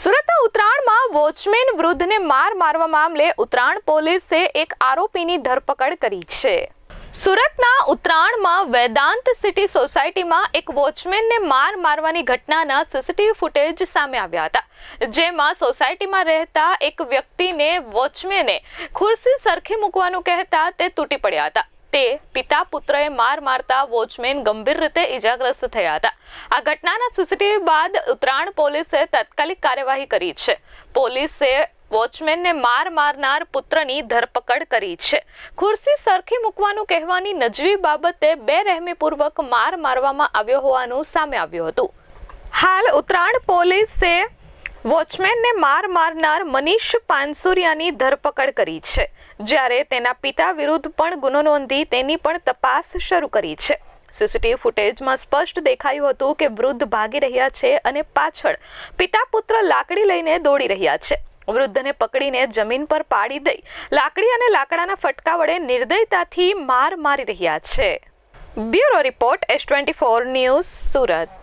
સુરતના ઉત્તરાયણમાં વોચમેન વૃદ્ધને માર મારવા મામલે ઉત્તરાયણ પોલીસે એક આરોપીની ધરપકડ કરી છે. સુરતના ઉત્તરાયણમાં વેદાંત સિટી સોસાયટીમાં એક વોચમેનને માર મારવાની ઘટનાના સીસીટીવી ફૂટેજ સામે આવ્યા હતા. જેમાં સોસાયટીમાં રહેતા એક વ્યક્તિને વોચમેને ખુરશી સરખી મૂકવાનું કહેતા તે તૂટી પડ્યા હતા. તે પિતા પુત્રએ માર મારતા વોચમેન ગંભીર રીતે ઈજાગ્રસ્ત થયા હતા. આ ઘટનાના સીસીટીવી બાદ ઉત્તરાયણ પોલીસે તાત્કાલિક કાર્યવાહી કરી છે. પોલીસે વોચમેનને માર મારનાર પુત્રની ધરપકડ કરી છે. ખુરશી સરખી મૂકવાનું કહેવાની નજવી બાબતે બેરહેમીપૂર્વક માર મારવામાં આવ્યો હોવાનું સામે આવ્યું હતું. હાલ ઉત્તરાયણ પોલીસે વોચમેનને માર મારનાર મનીષ પાનસુરિયાની ધરપકડ કરી છે. જ્યારે તેના પિતા વિરુદ્ધ પણ ગુનો નોંધી તેની પણ તપાસ શરૂ કરી છે. સીસીટીવી ફૂટેજમાં સ્પષ્ટ દેખાયું હતું કે વૃદ્ધ ભાગી રહ્યા છે અને પાછળ પિતા પુત્ર લાકડી લઈને દોડી રહ્યા છે. વૃદ્ધને પકડીને જમીન પર પાડી દઈ લાકડી અને લાકડાના ફટકા વડે નિર્દયતાથી માર મારી રહ્યા છે. Bureau report, S twenty four news, Surat.